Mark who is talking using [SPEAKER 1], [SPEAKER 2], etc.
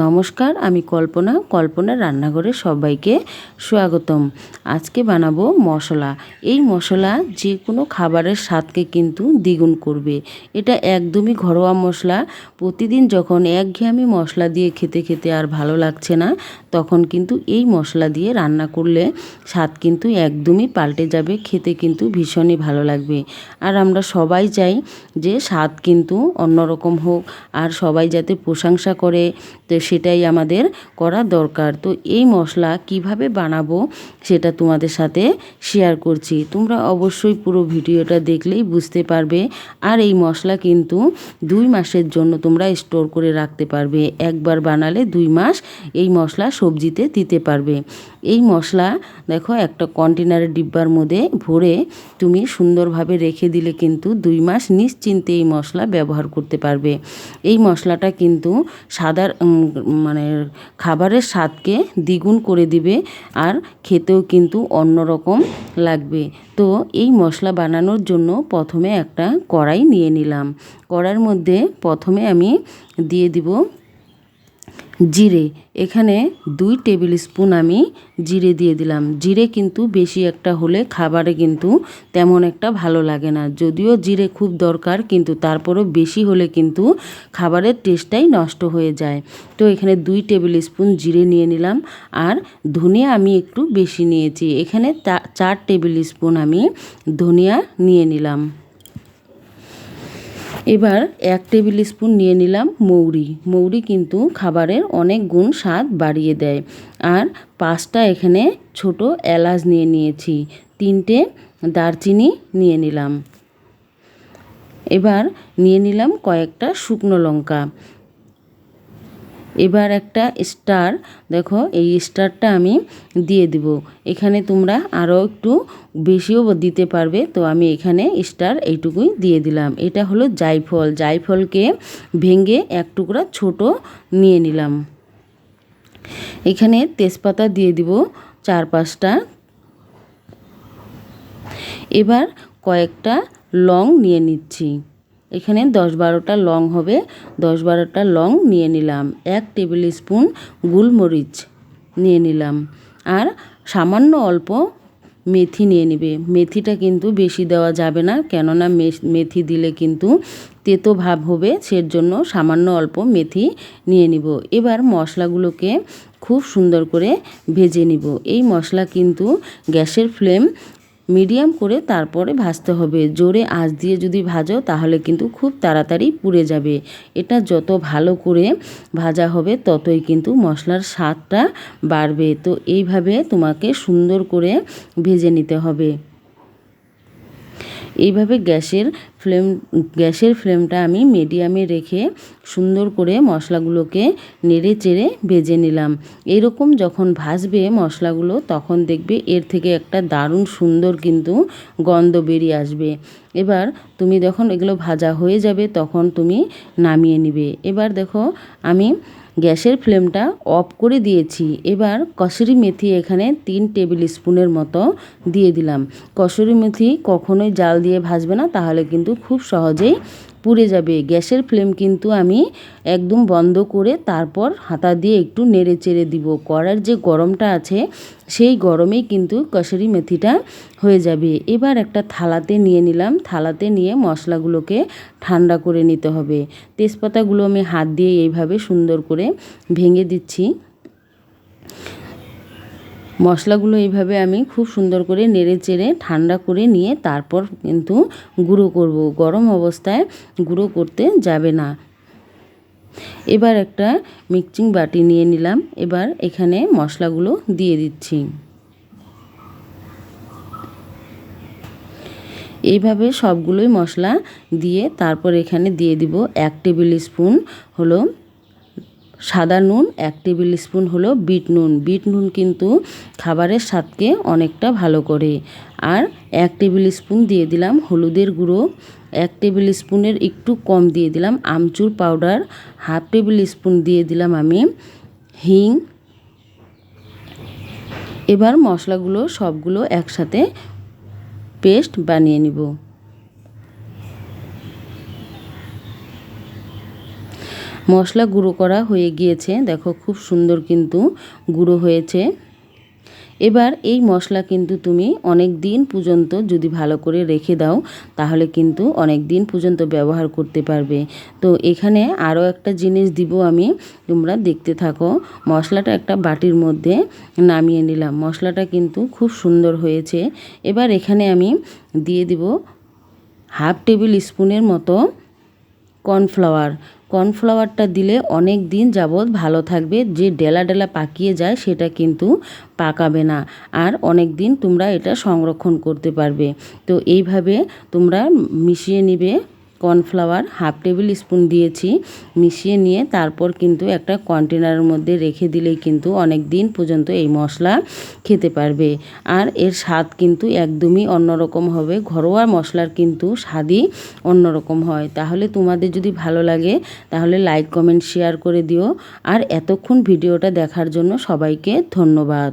[SPEAKER 1] নমস্কার, আমি কল্পনা কল্পনা রান্নাঘরে সবাইকে স্বাগতম। আজকে বানাবো মশলা। এই মশলা যে কোনো খাবারের স্বাদকে কিন্তু দ্বিগুণ করবে। এটা একদমই ঘরোয়া মশলা। প্রতিদিন যখন একঘেয়েমি মশলা দিয়ে খেতে খেতে আর ভালো লাগছে না, তখন কিন্তু এই মশলা দিয়ে রান্না করলে স্বাদ কিন্তু একদমই পাল্টে যাবে, খেতে কিন্তু ভীষণই ভালো লাগবে। আর আমরা সবাই চাই যে স্বাদ কিন্তু অন্যরকম হোক, আর সবাই যাতে প্রশংসা করে সেটাই আমাদের করা দরকার। তো এই মশলা কীভাবে বানাবো সেটা তোমাদের সাথে শেয়ার করছি। তোমরা অবশ্যই পুরো ভিডিওটা দেখলেই বুঝতে পারবে। আর এই মশলা কিন্তু দুই মাসের জন্য তোমরা স্টোর করে রাখতে পারবে। একবার বানালে দুই মাস এই মশলা সবজিতে দিতে পারবে। এই মশলা দেখো একটা কন্টেনারের ডিব্বার মধ্যে ভরে তুমি সুন্দরভাবে রেখে দিলে কিন্তু দুই মাস নিশ্চিন্তে এই মশলা ব্যবহার করতে পারবে। এই মশলাটা কিন্তু সাদার মানে খাবারের স্বাদকে দ্বিগুণ করে দিবে আর খেতেও কিন্তু অন্যরকম লাগবে। তো এই মশলা বানানোর জন্য প্রথমে একটা কড়াই নিয়ে নিলাম। কড়াইয়ের মধ্যে প্রথমে আমি দিয়ে দিব জিরে। এখানে দুই টেবিল স্পুন আমি জিরে দিয়ে দিলাম। জিরে কিন্তু বেশি একটা হলে খাবারে কিন্তু তেমন একটা ভালো লাগে না। যদিও জিরে খুব দরকার, কিন্তু তারপরও বেশি হলে কিন্তু খাবারের টেস্টটাই নষ্ট হয়ে যায়। তো এখানে দুই টেবিল স্পুন জিরে নিয়ে নিলাম আর ধনিয়া আমি একটু বেশি নিয়েছি। এখানে চার টেবিল স্পুন আমি ধনিয়া নিয়ে নিলাম। এবার এক টেবিল স্পুন নিয়ে নিলাম মৌরি। মৌরি কিন্তু খাবারের অনেক গুণ স্বাদ বাড়িয়ে দেয়। আর পাঁচটা এখানে ছোট এলাচ নিয়ে নিয়েছি। তিনটে দারচিনি নিয়ে নিলাম। এবার নিয়ে নিলাম কয়েকটা শুকনো লঙ্কা। এবার একটা স্টার দেখো, এই স্টারটা আমি দিয়ে দিব। এখানে তোমরা আরও একটু বেশিও দিতে পারবে, তো আমি এখানে স্টার এইটুকুই দিয়ে দিলাম। এটা হলো জাইফল। জাইফলকে ভেঙে এক টুকরা ছোট নিয়ে নিলাম। এখানে তেজপাতা দিয়ে দিব চার পাঁচটা। এবার কয়েকটা লং নিয়ে নিচ্ছি। এখানে দশ বারোটা লং হবে। দশ বারোটা লং নিয়ে নিলাম। এক টেবিল স্পুন গোলমরিচ নিয়ে নিলাম। আর সামান্য অল্প মেথি নিয়ে নেবে। মেথিটা কিন্তু বেশি দেওয়া যাবে না, কেননা মেথি দিলে কিন্তু তেতো ভাব হবে সের জন্য সামান্য অল্প মেথি নিয়ে নিব। এবার মশলাগুলোকে খুব সুন্দর করে ভেজে নিব। এই মশলা কিন্তু গ্যাসের ফ্লেম মিডিয়াম করে তারপরে ভাজতে হবে। জোরে আঁচ দিয়ে যদি ভাজো, তাহলে কিন্তু খুব তাড়াতাড়ি পুড়ে যাবে। এটা যত ভালো করে ভাজা হবে, ততই কিন্তু মশলার স্বাদটা বাড়বে। তো এইভাবে তোমাকে সুন্দর করে ভেজে নিতে হবে। এইভাবে গ্যাসের ফ্লেম, গ্যাসের ফ্লেমটা আমি মিডিয়ামে রেখে সুন্দর করে মশলাগুলোকে নেড়ে চেড়ে ভেজে নিলাম। এরকম যখন ভাজবে মশলাগুলো, তখন দেখবে এর থেকে একটা দারুণ সুন্দর কিন্তু গন্ধ বেরিয়ে আসবে। এবার তুমি যখন এগুলো ভাজা হয়ে যাবে, তখন তুমি নামিয়ে নিবে। এবার দেখো আমি গ্যাসের ফ্লেমটা অফ করে দিয়েছি। এবার কসুরি মেথি এখানে তিন টেবিল স্পুনের মতো দিয়ে দিলাম। কসুরি মেথি কখনোই জাল দিয়ে ভাজবে না, তাহলে কিন্তু খুব সহজেই পুড়ে যাবে। গ্যাসের ফ্লেম কিন্তু আমি একদম বন্ধ করে তারপর হাতা দিয়ে একটু নেড়ে চেড়ে দিব। কড়ার যে গরমটা আছে, সেই গরমেই কিন্তু কসুরি মেথিটা হয়ে যাবে। এবার একটা থালাতে নিয়ে নিলাম। থালাতে নিয়ে মশলাগুলোকে ঠান্ডা করে নিতে হবে। তেজপাতাগুলো আমি হাত দিয়ে এইভাবে সুন্দর করে ভেঙে দিচ্ছি। মশলাগুলো এইভাবে আমি খুব সুন্দর করে নেড়ে চেড়ে ঠান্ডা করে নিয়ে তারপর কিন্তু গুঁড়ো করব। গরম অবস্থায় গুঁড়ো করতে যাবে না। এবার একটা মিক্সিং বাটি নিয়ে নিলাম। এবার এখানে মশলাগুলো দিয়ে দিচ্ছি। এইভাবে সবগুলোই মশলা দিয়ে তারপর এখানে দিয়ে দিব এক টেবিল স্পুন হলো সাদা নুন, এক টেবিল স্পুন হলো বিট নুন। বিট নুন কিন্তু খাবারের স্বাদকে অনেকটা ভালো করে। আর এক টেবিল স্পুন দিয়ে দিলাম হলুদের গুঁড়ো, এক টেবিল স্পুনের একটু কম দিয়ে দিলাম আমচুর পাউডার, হাফ টেবিল স্পুন দিয়ে দিলাম আমি হিং। এবার মশলাগুলো সবগুলো একসাথে পেস্ট বানিয়ে নিব। মশলা গুঁড়ো করা হয়ে গিয়েছে। দেখো খুব সুন্দর কিন্তু গুঁড়ো হয়েছে। এবার এই মশলা কিন্তু তুমি অনেক দিন পর্যন্ত যদি ভালো করে রেখে দাও, তাহলে কিন্তু অনেক দিন পর্যন্ত ব্যবহার করতে পারবে। তো এখানে আরও একটা জিনিস দিব আমি, তোমরা দেখতে থাকো। মশলাটা একটা বাটির মধ্যে নামিয়ে নিলাম। মশলাটা কিন্তু খুব সুন্দর হয়েছে। এবার এখানে আমি দিয়ে দিব হাফ টেবিল স্পুনের মতো কর্নফ্লাওয়ার। কর্নফ্লাওয়ারটা দিলে অনেক দিন যাবৎ ভালো থাকবে, যে ডেলা ডেলা পাকিয়ে যায় সেটা কিন্তু পাকাবে না। আর অনেক দিন তোমরা এটা সংরক্ষণ করতে পারবে। তো এইভাবে তোমরা মিশিয়ে নিবে কর্নফ্লাওয়ার হাফ টেবিল স্পুন দিয়েছি, মিশিয়ে নিয়ে তারপর কিন্তু একটা কন্টেনারের মধ্যে রেখে দিলেই কিন্তু অনেক দিন পর্যন্ত এই মশলা খেতে পারবে। আর এর স্বাদ কিন্তু একদমই অন্যরকম হবে, ঘরোয়া মশলার কিন্তু স্বাদই অন্যরকম হয়। তাহলে তোমাদের যদি ভালো লাগে, তাহলে লাইক, কমেন্ট, শেয়ার করে দিও। আর এতক্ষণ ভিডিওটা দেখার জন্য সবাইকে ধন্যবাদ।